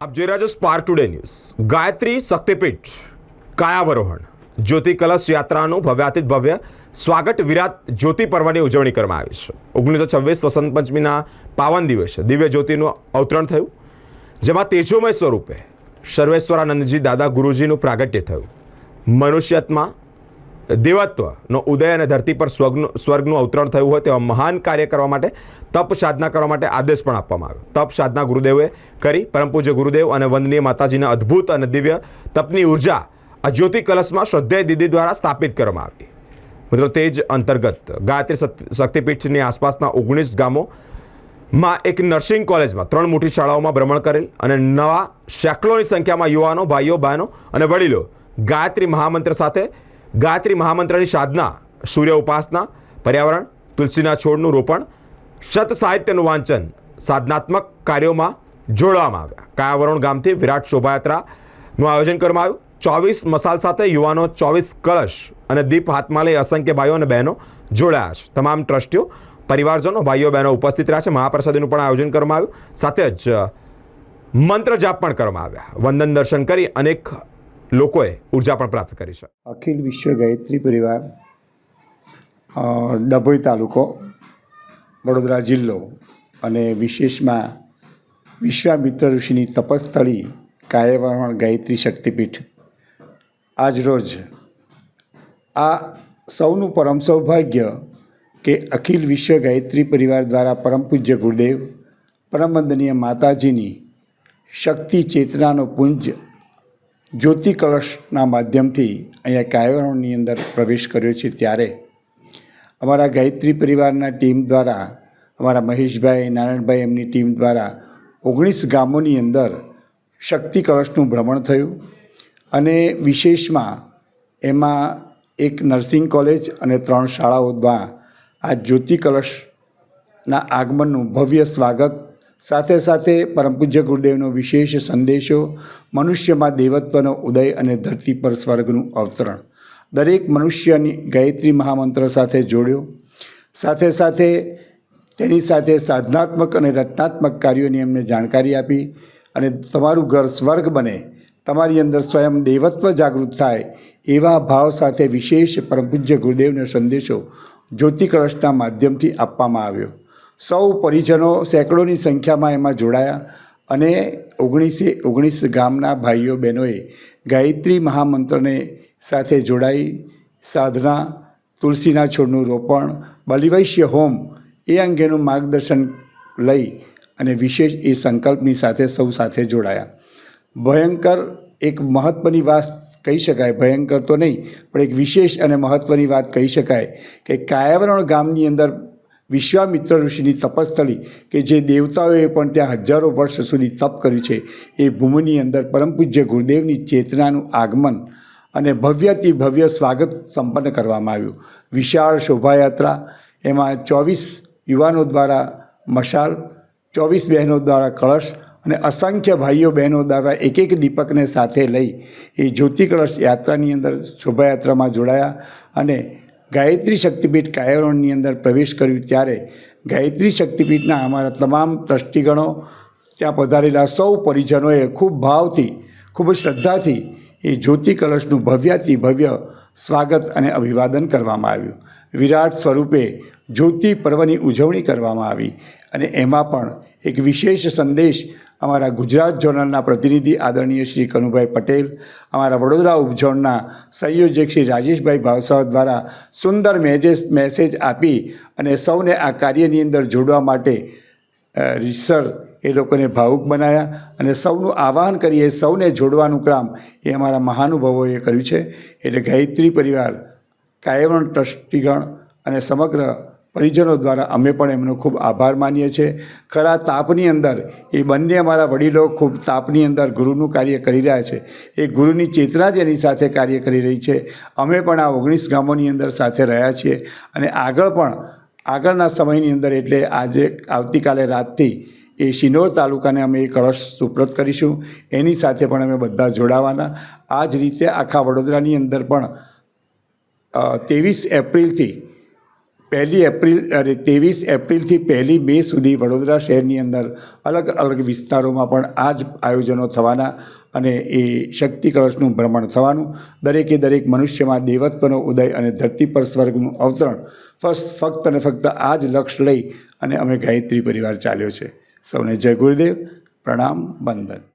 આપ જોઈ રહ્યા છો Spark Today News Gayatri Shaktipeeth, Kayavarohan જ્યોતિ કલશ યાત્રાનું ભવ્યાતિત ભવ્ય સ્વાગત વિરાટ જ્યોતિ પર્વની ઉજવણી કરવામાં આવી છે. ઓગણીસો છવ્વીસ વસંત પંચમીના પાવન દિવસે દિવ્ય જ્યોતિનું અવતરણ થયું, જેમાં તેજોમય સ્વરૂપે સર્વેશ્વરાનંદજી દાદા ગુરુજીનું પ્રાગટ્ય થયું. મનુષ્યત્મા દેવત્વનો ઉદય અને ધરતી પર સ્વર્ગનું સ્વર્ગનું અવતરણ થયું હોય તેવા મહાન કાર્ય કરવા માટે તપ સાધના કરવા માટે આદેશ પણ આપવામાં આવ્યો. તપ સાધના ગુરુદેવે કરી પરમ પૂજ્ય ગુરુદેવ અને વંદનીય માતાજીના અદ્ભુત અને દિવ્ય તપની ઊર્જા આ જ્યોતિ કલશમાં શ્રદ્ધેય દીદી દ્વારા સ્થાપિત કરવામાં આવી. મિત્રો, તે જ અંતર્ગત ગાયત્રી શક્તિપીઠની આસપાસના ઓગણીસ ગામો માં એક નર્સિંગ કોલેજમાં ત્રણ મોટી શાળાઓમાં ભ્રમણ કરેલ અને નવા સેંકડોની સંખ્યામાં યુવાનો, ભાઈઓ, બહેનો અને વડીલો ગાયત્રી મહામંત્ર સાથે ગાયત્રી મહામંત્રની સાધના, સૂર્ય ઉપાસના, પર્યાવરણ, તુલસીના છોડનું રોપણ, શત સાહિત્યનું વાંચન, સાધનાત્મક કાર્યોમાં જોડવામાં આવ્યા. કાયાવરણ ગામથી વિરાટ શોભાયાત્રાનું આયોજન કરવામાં આવ્યું. ચોવીસ મસાલ સાથે યુવાનો ચોવીસ કળશ અને દીપ હાથમાં લઈ અસંખ્ય ભાઈઓ અને બહેનો જોડાયા છે. તમામ ટ્રસ્ટીઓ, પરિવારજનો, ભાઈઓ, બહેનો ઉપસ્થિત રહ્યા છે. મહાપ્રસાદીનું પણ આયોજન કરવામાં આવ્યું. સાથે જ મંત્ર જાપ પણ કરવામાં આવ્યા. વંદન દર્શન કરી અનેક લોકોએ ઊર્જા પણ પ્રાપ્ત કરી છે. અખિલ વિશ્વ ગાયત્રી પરિવાર ડભોઈ તાલુકો, વડોદરા જિલ્લો અને વિશેષમાં વિશ્વામિત્ર ઋષિની તપસ્થળી કાયવરણ ગાયત્રી શક્તિપીઠ. આજરોજ આ સૌનું પરમ સૌભાગ્ય કે અખિલ વિશ્વ ગાયત્રી પરિવાર દ્વારા પરમ પૂજ્ય ગુરુદેવ, પરમ વંદનીય માતાજીની શક્તિ ચેતનાનો પુંજ જ્યોતિ કળશના માધ્યમથી અહીંયા કાયવરણની અંદર પ્રવેશ કર્યો છે ત્યારે અમારા ગાયત્રી પરિવારના ટીમ દ્વારા, અમારા મહેશભાઈ, નારાયણભાઈ એમની ટીમ દ્વારા ઓગણીસ ગામોની અંદર શક્તિ કળશનું ભ્રમણ થયું અને વિશેષમાં એમાં એક નર્સિંગ કોલેજ અને ત્રણ શાળાઓ દ્વારા આ જ્યોતિ કળશના આગમનનું ભવ્ય સ્વાગત સાથે સાથે પરમ પૂજ્ય ગુરુદેવનો વિશેષ સંદેશો, મનુષ્યમાં દેવત્વનો ઉદય અને ધરતી પર સ્વર્ગનું અવતરણ. દરેક મનુષ્યની ગાયત્રી મહામંત્ર સાથે જોડ્યો. સાથે સાથે તેની સાથે સાધનાત્મક અને રચનાત્મક કાર્યોની એમને જાણકારી આપી અને તમારું ઘર સ્વર્ગ બને, તમારી અંદર સ્વયં દેવત્વ જાગૃત થાય એવા ભાવ સાથે વિશેષ પરમ પૂજ્ય ગુરુદેવનો સંદેશો જ્યોતિ કળશના માધ્યમથી આપવામાં આવ્યો. સૌ પરિજનો સેંકડોની સંખ્યામાં એમાં જોડાયા અને ઓગણીસે ઓગણીસ ગામના ભાઈઓ બહેનોએ ગાયત્રી મહામંત્રને સાથે જોડાઈ સાધના, તુલસીના છોડનું રોપણ, બલિવૈશ્ય હોમ એ અંગેનું માર્ગદર્શન લઈ અને વિશેષ એ સંકલ્પની સાથે સૌ સાથે જોડાયા. ભયંકર એક મહત્ત્વની વાત કહી શકાય, ભયંકર તો નહીં, પણ એક વિશેષ અને મહત્ત્વની વાત કહી શકાય કે કાયાવરણ ગામની અંદર વિશ્વામિત્ર ઋષિની તપસ્થળી કે જે દેવતાઓએ પણ ત્યાં હજારો વર્ષ સુધી તપ કર્યું છે, એ ભૂમિની અંદર પરમ પૂજ્ય ગુરુદેવની ચેતનાનું આગમન અને ભવ્યથી ભવ્ય સ્વાગત સંપન્ન કરવામાં આવ્યું. વિશાળ શોભાયાત્રા, એમાં ચોવીસ યુવાનો દ્વારા મશાલ, ચોવીસ બહેનો દ્વારા કળશ અને અસંખ્ય ભાઈઓ બહેનો દ્વારા એક એક દીપકને સાથે લઈ એ જ્યોતિ કળશ યાત્રાની અંદર શોભાયાત્રામાં જોડાયા અને ગાયત્રી શક્તિપીઠ કાયરોણની અંદર પ્રવેશ કર્યું ત્યારે ગાયત્રી શક્તિપીઠના અમારા તમામ ટ્રસ્ટીગણો ત્યાં પધારેલા સૌ પરિજનોએ ખૂબ ભાવથી, ખૂબ શ્રદ્ધાથી એ જ્યોતિ કલશનું ભવ્યાથી ભવ્ય સ્વાગત અને અભિવાદન કરવામાં આવ્યું. વિરાટ સ્વરૂપે જ્યોતિ પર્વની ઉજવણી કરવામાં આવી અને એમાં પણ એક વિશેષ સંદેશ અમારા ગુજરાત ઝોનલના પ્રતિનિધિ આદરણીય શ્રી કનુભાઈ પટેલ, અમારા વડોદરા ઉપઝોનના સંયોજક શ્રી રાજેશભાઈ ભાવસાવ દ્વારા સુંદર મેજેસ, મેસેજ આપી અને સૌને આ કાર્યની અંદર જોડવા માટે રીસર એ લોકોને ભાવુક બનાવ્યા અને સૌનું આહ્વાન કરીએ સૌને જોડવાનું કામ એ અમારા મહાનુભાવોએ કર્યું છે. એટલે ગાયત્રી પરિવાર કાયવણ ટ્રસ્ટીગણ અને સમગ્ર પરિજનો દ્વારા અમે પણ એમનો ખૂબ આભાર માનીએ છીએ. ખરા તાપની અંદર એ બંને અમારા વડીલો ખૂબ તાપની અંદર ગુરુનું કાર્ય કરી રહ્યા છે. એ ગુરુની ચેતના જ એની સાથે કાર્ય કરી રહી છે. અમે પણ આ ઓગણીસ ગામોની અંદર સાથે રહ્યા છીએ અને આગળ પણ આગળના સમયની અંદર એટલે આજે આવતીકાલે રાતથી એ શિનોર તાલુકાને અમે એ કળશ સુપ્રત કરીશું. એની સાથે પણ અમે બધા જોડાવાના. આ જ રીતે આખા વડોદરાની અંદર પણ ત્રેવીસ એપ્રિલથી પહેલી એપ્રિલ અને ત્રેવીસ એપ્રિલથી પહેલી મે સુધી વડોદરા શહેરની અંદર અલગ અલગ વિસ્તારોમાં પણ આ જ આયોજનો થવાના અને એ શક્તિ કળશનું ભ્રમણ થવાનું. દરેકે દરેક મનુષ્યમાં દેવત્વનો ઉદય અને ધરતી પર સ્વર્ગનું અવતરણ ફસ્ટ, ફક્ત અને ફક્ત આ જ લક્ષ્ય લઈ અને અમે ગાયત્રી પરિવાર ચાલ્યો છે. સૌને જય ગુરુદેવ, પ્રણામ, વંદન.